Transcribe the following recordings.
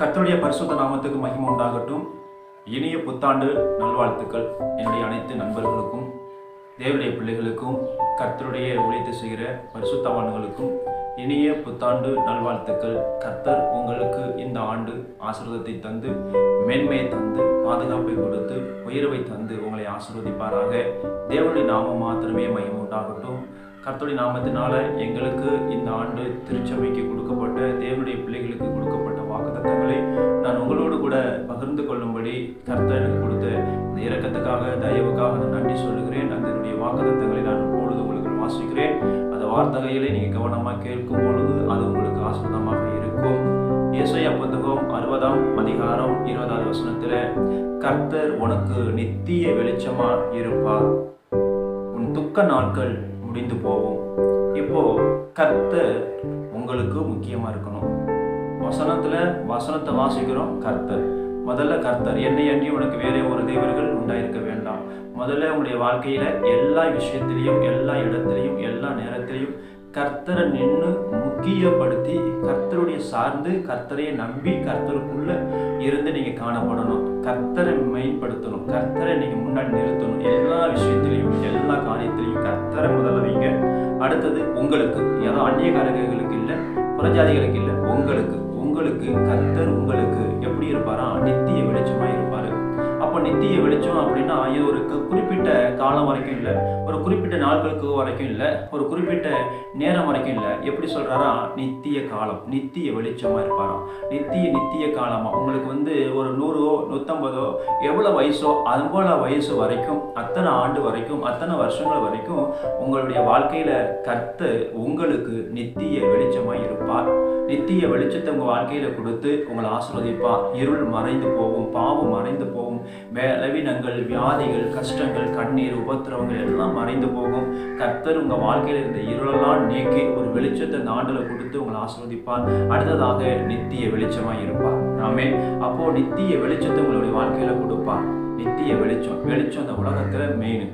கர்த்தருடைய பரிசுத்த நாமத்துக்கு மகிமை உண்டாகட்டும். இனிய புத்தாண்டு நல்வாழ்த்துக்கள். என்னுடைய அனைத்து நண்பர்களுக்கும் தேவடைய பிள்ளைகளுக்கும் கர்த்தருடைய உழைத்து செய்கிற பரிசுத்தவான்களுக்கும் இனிய புத்தாண்டு நல்வாழ்த்துக்கள். கர்த்தர் உங்களுக்கு இந்த ஆண்டு ஆசீர்வாதத்தை தந்து மேன்மையை தந்து பாதுகாப்பை கொடுத்து உயர்வை தந்து உங்களை ஆசீர்வதிப்பாராக. தேவனுடைய நாமம் மாத்திரமே மகிமை உண்டாகட்டும். கர்த்தருடைய நாமத்தினால எங்களுக்கு இந்த ஆண்டு திருச்சபைக்கு தயவுக்காக நான் நன்றி சொல்லுகிறேன். அதனுடைய வாக்குத்தத்தங்களை நான் இப்பொழுது உங்களுக்கு வாசிக்கிறேன். அந்த வார்த்தைகளை நீங்கள் கவனமாக கேட்கும் பொழுது அது உங்களுக்கு ஆஸ்பதமாக இருக்கும். இயேசையா புத்தகம் அறுபதாம் அதிகாரம் இருபதாவது வசனத்தில் கர்த்தர் உனக்கு நித்திய வெளிச்சமா இருப்பார். உன் துக்க நாட்கள் முடிந்து போகும். இப்போ கர்த்தர் உங்களுக்கு முக்கியமா இருக்கணும். வசனத்துல வசனத்தை வாசிக்கிறோம் கர்த்தர். முதல்ல கர்த்தர் என்னை அன்றி உனக்கு வேறே ஒரு தேவர்கள் உண்டாயிருக்க முதல்ல உங்களுடைய வாழ்க்கையில எல்லா விஷயத்திலையும் எல்லா இடத்திலையும் எல்லா நேரத்திலையும் கர்த்தரை நின்று முக்கியப்படுத்தி கர்த்தருடைய சார்ந்து கர்த்தரையை நம்பி கர்த்தருக்குள்ள இருந்து நீங்க காணப்படணும். கர்த்தரை மேம்படுத்தணும். கர்த்தரை நீங்க முன்னாடி நிறுத்தணும். எல்லா விஷயத்திலையும் எல்லா காரியத்திலையும் கர்த்தரை முதல்ல வைங்க. அடுத்தது உங்களுக்கு ஏதோ அந்நிய காரகங்களுக்கு இல்லை புறஜாதிகளுக்கு இல்லை உங்களுக்கு உங்களுக்கு கர்த்தர் உங்களுக்கு எப்படி இருப்பாரா? நித்திய வெளிச்சமா நித்திய வெளிச்சம் அப்படின்னா இது ஒரு குறிப்பிட்ட காலம் வரைக்கும் இல்லை. ஒரு குறிப்பிட்ட நாட்களுக்கு வரைக்கும் இல்லை. ஒரு குறிப்பிட்ட நேரம் வரைக்கும் இல்லை. எப்படி சொல்கிறாரா நித்திய காலம் நித்திய வெளிச்சமா இருப்பாராம். நித்திய நித்திய காலமாக உங்களுக்கு வந்து ஒரு நூறோ நூற்றம்பதோ எவ்வளோ வயசோ அது போல வயசு வரைக்கும் அத்தனை ஆண்டு வரைக்கும் அத்தனை வருஷங்கள் வரைக்கும் உங்களுடைய வாழ்க்கையில கர்த்து உங்களுக்கு நித்திய வெளிச்சமாக இருப்பார். நித்திய வெளிச்சத்தை உங்க வாழ்க்கையில கொடுத்து உங்களை ஆசிர்வதிப்பார். இருள் மறைந்து போகும் பாவம் மறைந்து போகும். பலவீனங்கள் வியாதிகள் கஷ்டங்கள் கண்ணீர் உபத்திரவங்கள் எல்லாம் மறைந்து போகும். கர்த்தர் உங்கள் வாழ்க்கையில் இருந்த இருளெல்லாம் நீக்கி ஒரு வெளிச்சத்தை இந்த ஆண்டில் கொடுத்து உங்களை ஆசிர்வதிப்பார். அடுத்ததாக நித்திய வெளிச்சமாக இருப்பார். ஆமே அப்போது நித்திய வெளிச்சத்தை உங்களுடைய வாழ்க்கையில் கொடுப்பார். நித்திய வெளிச்சம். வெளிச்சம் இந்த உலகத்துல மெயின்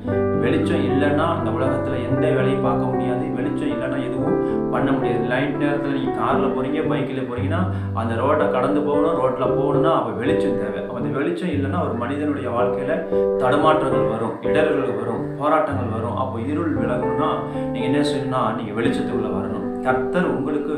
வெளிச்சம் இல்லைன்னா அந்த உலகத்துல எந்த வேலையும் பார்க்க முடியாது. வெளிச்சம் இல்லைன்னா எதுவும் பண்ண முடியாது. லைட் நேரத்தில் நீங்கள் காரில் போகிறீங்க பைக்கில் போகிறீங்கன்னா அந்த ரோட்டை கடந்து போகணும் ரோட்டில் போகணும்னா அப்போ வெளிச்சம் தேவை. அப்போ அந்த வெளிச்சம் இல்லைன்னா ஒரு மனிதனுடைய வாழ்க்கையில் தடுமாற்றங்கள் வரும் இடர்கள் வரும் போராட்டங்கள் வரும். அப்போ இருள் விலகணும்னா நீங்கள் என்ன செய்யணும்னா நீங்கள் வெளிச்சத்துக்குள்ளே வரணும். கர்த்தர் உங்களுக்கு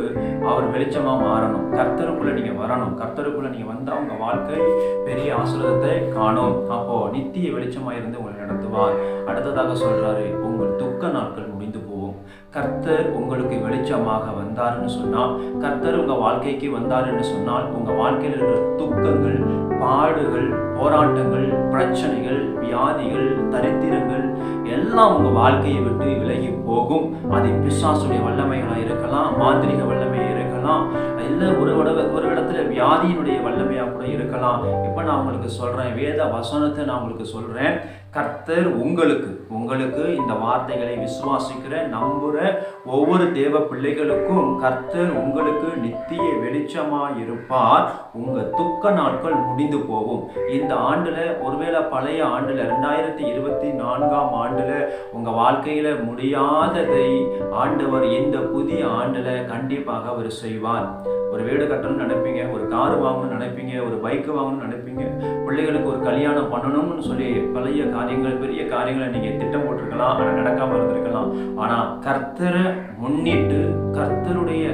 அவர் வெளிச்சமாக மாறணும். கர்த்தருக்குள்ளே நீங்கள் வரணும். கர்த்தருக்குள்ளே நீங்கள் வந்தால் உங்கள் வாழ்க்கை பெரிய ஆசீர்வாதத்தை காணும். அப்போ நித்திய வெளிச்சமாக இருந்து உங்களை நடத்துவார். அடுத்ததாக சொல்றாரு உங்கள் துக்க நாட்கள் முடிந்து போகும். கர்த்தர் உங்களுக்கு வெளிச்சமாக வந்தாருன்னு சொன்னால் கர்த்தர் உங்கள் வாழ்க்கைக்கு வந்தாருன்னு சொன்னால் உங்கள் வாழ்க்கையில் இருக்கிற துக்கங்கள் பாடுகள் போராட்டங்கள் பிரச்சனைகள் வியாதிகள் தரித்திர எல்லாம் உங்கள் வாழ்க்கையை விட்டு விலகி போகும். அது பிசாசுடைய வல்லமைகளாக இருக்கலாம் மாந்திரிக வல்லமையாக இருக்கலாம் இல்லை ஒரு இட- ஒரு இடத்துல வியாதியினுடைய வல்லமையாக கூட இருக்கலாம். இப்போ நான் உங்களுக்கு சொல்கிறேன் வேத வசனத்தை நான் உங்களுக்கு சொல்கிறேன் கர்த்தர் உங்களுக்கு உங்களுக்கு இந்த வார்த்தைகளை விசுவாசிக்கிற நம்புகிற ஒவ்வொரு தேவ பிள்ளைகளுக்கும் கர்த்தர் உங்களுக்கு நித்திய வெளிச்சமாக இருப்பார் உங்கள் துக்க நாட்கள் முடிந்து போகும். இந்த ஆண்டில் ஒருவேளை பழைய ஆண்டில் ரெண்டாயிரத்தி இருபத்தி நான்காம் ஆண்டில் உங்கள் வாழ்க்கையில் முடியாததை ஆண்டவர் இந்த புதிய ஆண்டில் கண்டிப்பாக அவர் செய்வார். ஒரு வீடு கட்டணும்னு நினைப்பீங்க ஒரு கார் வாங்கணும்னு நினைப்பீங்க ஒரு பைக் வாங்கணும்னு நினைப்பீங்க பிள்ளைகளுக்கு ஒரு கல்யாணம் பண்ணணும்னு சொல்லி பழைய காரியங்கள் பெரிய காரியங்களை நீங்கள் திட்டம் போட்டிருக்கலாம் ஆனால் நடக்காமல் இருந்திருக்கலாம். ஆனால் கர்த்தரை முன்னிட்டு கர்த்தருடைய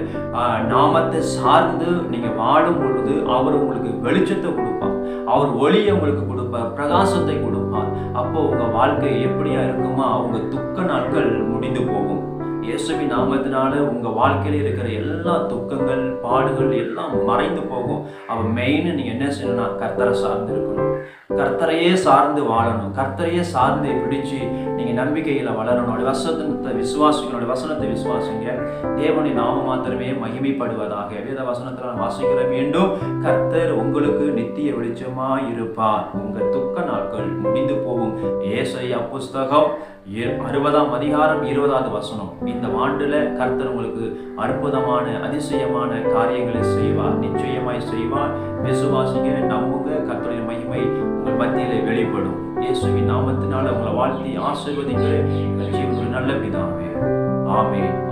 நாமத்தை சார்ந்து நீங்கள் வாழும் பொழுது அவர் உங்களுக்கு வெளிச்சத்தை கொடுப்பார். அவர் ஒளியை உங்களுக்கு கொடுப்பார் பிரகாசத்தை கொடுப்பார். அப்போ உங்கள் வாழ்க்கை எப்படியா இருக்குமா அவங்க துக்க நாட்கள் முடிந்து போகும். இயேசுவின் நாமத்தினால உங்க வாழ்க்கையில இருக்கிற எல்லா துக்கங்கள் பாடுகள் எல்லாம் மறைந்து போகும். அவன் மெயின் நீங்க என்ன செய்யணும்னா கர்த்தரை சார்ந்து இருக்கணும். கர்த்தரையே சார்ந்து வாழணும். கர்த்தரையே சார்ந்து பிடிச்சு நீங்க நம்பிக்கையில வளரணும். அவருடைய வசனத்தை விசுவாசிக்கணும். வசனத்தை விசுவாசிங்க. தேவனின் நாம மாத்திரமே மகிமைப்படுவதாக. வேத வசனத்தில் நான் வாசிக்கிற மீண்டும் கர்த்தர் உங்களுக்கு நித்திய வெளிச்சமாக இருப்பார் உங்க துக்க நாட்கள் முடிந்து போகும். ஏசையா புஸ்தகம் அறுபதாம் அதிகாரம் இருபதாவது வசனம். இந்த ஆண்டுல கர்த்தர் உங்களுக்கு அற்புதமான அதிசயமான காரியங்களை செய்வார். நிச்சயமாய் செய்வார். விசுவாசிங்க நம்புங்க கர்த்தரின் மகிமை உங்கள் மத்தியில வெளிப்படும். இயேசுவின் நாமத்தினால உங்களை வாழ்த்தி ஆசிர்வதிக்கிற எங்கள் நல்ல விதாமே ஆமே